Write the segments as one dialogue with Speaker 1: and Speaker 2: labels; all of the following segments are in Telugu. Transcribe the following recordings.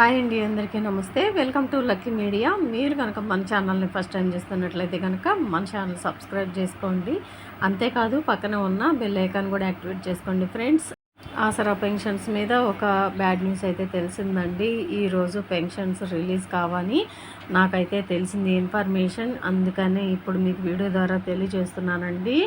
Speaker 1: హాయ్ అండి అందరికీ నమస్తే. Welcome to Lucky Media. మీరు కనుక మన ఛానల్ని ఫస్ట్ టైం చేస్తున్నట్లయితే కనుక మన ఛానల్ సబ్స్క్రైబ్ చేసుకోండి. అంతేకాదు పక్కన ఉన్న బెల్ ఐకాన్ కూడా యాక్టివేట్ చేసుకోండి ఫ్రెండ్స్. ఆసరా పెన్షన్స్ మీద ఒక బ్యాడ్ న్యూస్ అయితే తెలిసిందండి. ఈరోజు పెన్షన్స్ రిలీజ్ కావని నాకైతే తెలిసింది ఇన్ఫర్మేషన్. అందుకనే ఇప్పుడు మీకు వీడియో ద్వారా తెలియజేస్తున్నానండి.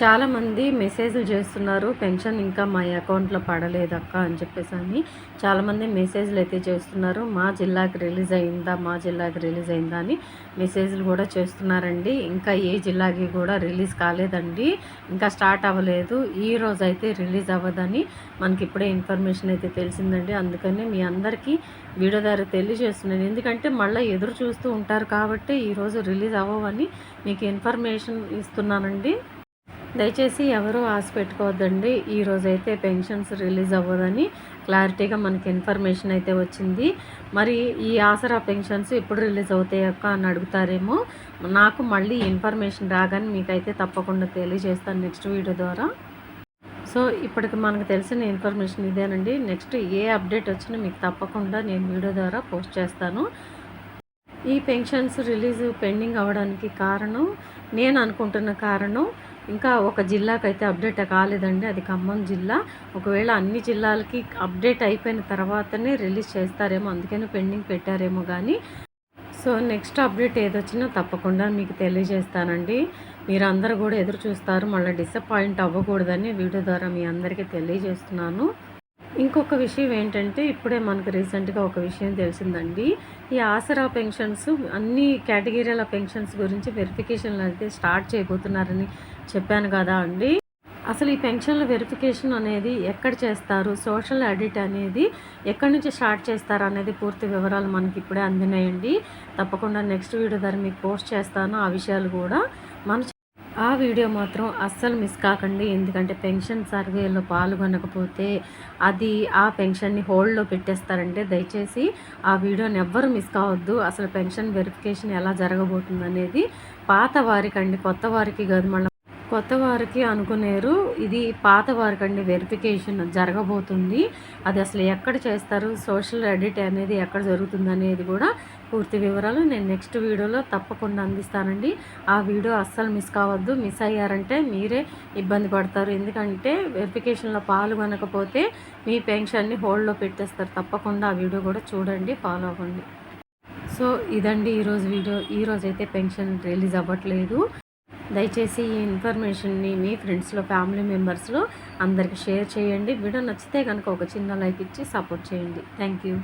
Speaker 1: చాలామంది మెసేజ్లు చేస్తున్నారు పెన్షన్ ఇంకా మా అకౌంట్లో పడలేదక్క అని చెప్పేసి అని. చాలామంది మెసేజ్లు అయితే చేస్తున్నారు మా జిల్లాకి రిలీజ్ అయిందా మా జిల్లాకి రిలీజ్ అయిందా అని మెసేజ్లు కూడా చేస్తున్నారండి. ఇంకా ఏ జిల్లాకి కూడా రిలీజ్ కాలేదండి. ఇంకా స్టార్ట్ అవ్వలేదు. ఈ రోజు అయితే రిలీజ్ అవ్వదని మనకి ఇప్పుడే ఇన్ఫర్మేషన్ అయితే తెలిసిందండి. అందుకని మీ అందరికీ వీడియో ద్వారా తెలియజేస్తున్నాను. ఎందుకంటే మళ్ళీ ఎదురు చూస్తూ ఉంటారు కాబట్టి ఈరోజు రిలీజ్ అవ్వవని మీకు ఇన్ఫర్మేషన్ ఇస్తున్నానండి. దయచేసి ఎవరు ఆశ పెట్టుకోవద్దండి. ఈరోజైతే పెన్షన్స్ రిలీజ్ అవ్వదని క్లారిటీగా మనకి ఇన్ఫర్మేషన్ అయితే వచ్చింది. మరి ఈ ఆసరా పెన్షన్స్ ఎప్పుడు రిలీజ్ అవుతాయక్క అని అడుగుతారేమో. నాకు మళ్ళీ ఇన్ఫర్మేషన్ రాగానే మీకైతే తప్పకుండా తెలియజేస్తాను నెక్స్ట్ వీడియో ద్వారా. సో ఇప్పటికి మనకు తెలిసిన ఇన్ఫర్మేషన్ ఇదేనండి. నెక్స్ట్ ఏ అప్డేట్ వచ్చినా మీకు తప్పకుండా నేను వీడియో ద్వారా పోస్ట్ చేస్తాను. ఈ పెన్షన్స్ రిలీజ్ పెండింగ్ అవ్వడానికి కారణం నేను అనుకుంటున్న కారణం ఇంకా ఒక జిల్లాకైతే అప్డేట్ కాలేదండి. అది ఖమ్మం జిల్లా. ఒకవేళ అన్ని జిల్లాలకి అప్డేట్ అయిపోయిన తర్వాతనే రిలీజ్ చేస్తారేమో అందుకని పెండింగ్ పెట్టారేమో కానీ సో నెక్స్ట్ అప్డేట్ ఏదొచ్చినా తప్పకుండా మీకు తెలియజేస్తానండి. మీరు కూడా ఎదురు చూస్తారు మళ్ళీ డిసప్పాయింట్ అవ్వకూడదని వీడియో ద్వారా మీ అందరికీ తెలియజేస్తున్నాను. ఇంకొక విషయం ఏంటంటే ఇప్పుడే మనకు రీసెంట్గా ఒక విషయం తెలిసిందండి. ఈ ఆసరా పెన్షన్స్ అన్ని కేటగిరీల పెన్షన్స్ గురించి వెరిఫికేషన్లు అయితే స్టార్ట్ చేయబోతున్నారని చెప్పాను కదా అండి. అసలు ఈ పెన్షన్ల వెరిఫికేషన్ అనేది ఎక్కడ చేస్తారు? సోషల్ ఆడిట్ అనేది ఎక్కడి నుంచి స్టార్ట్ చేస్తారు అనేది పూర్తి వివరాలు మనకి ఇప్పుడే అందినాయండి. తప్పకుండా నెక్స్ట్ వీడియో ద్వారా మీకు పోస్ట్ చేస్తాను ఆ విషయాలు కూడా. మన ఆ వీడియో మాత్రం అస్సలు మిస్ కాకండి. ఎందుకంటే పెన్షన్ సర్వేలో పాల్గొనకపోతే అది ఆ పెన్షన్ని హోల్డ్లో పెట్టేస్తారంటే దయచేసి ఆ వీడియోని ఎవ్వరు మిస్ కావద్దు. అసలు పెన్షన్ వెరిఫికేషన్ ఎలా జరగబోతుంది అనేది పాత వారికండి కొత్త వారికి కాదు. మళ్ళీ కొత్త వారికి అనుకునేరు. ఇది పాత వారికి అండి వెరిఫికేషన్ జరగబోతుంది. అది అసలు ఎక్కడ చేస్తారు? సోషల్ ఎడిట్ అనేది ఎక్కడ జరుగుతుంది అనేది కూడా పూర్తి వివరాలు నేను నెక్స్ట్ వీడియోలో తప్పకుండా అందిస్తానండి. ఆ వీడియో అస్సలు మిస్ కావద్దు. మిస్ అయ్యారంటే మీరే ఇబ్బంది పడతారు. ఎందుకంటే వెరిఫికేషన్లో పాల్గొనకపోతే మీ పెన్షన్ని హోల్డ్లో పెట్టేస్తారు. తప్పకుండా ఆ వీడియో కూడా చూడండి ఫాలో అవ్వండి. సో ఇదండి ఈరోజు వీడియో. ఈరోజు అయితే పెన్షన్ రిలీజ్ అవ్వట్లేదు. దయచేసి ఈ ఇన్ఫర్మేషన్ని మీ ఫ్రెండ్స్లో ఫ్యామిలీ మెంబర్స్లో అందరికి షేర్ చేయండి. వీడియో నచ్చితే కనుక ఒక చిన్న లైక్ ఇచ్చి సపోర్ట్ చేయండి. Thank you.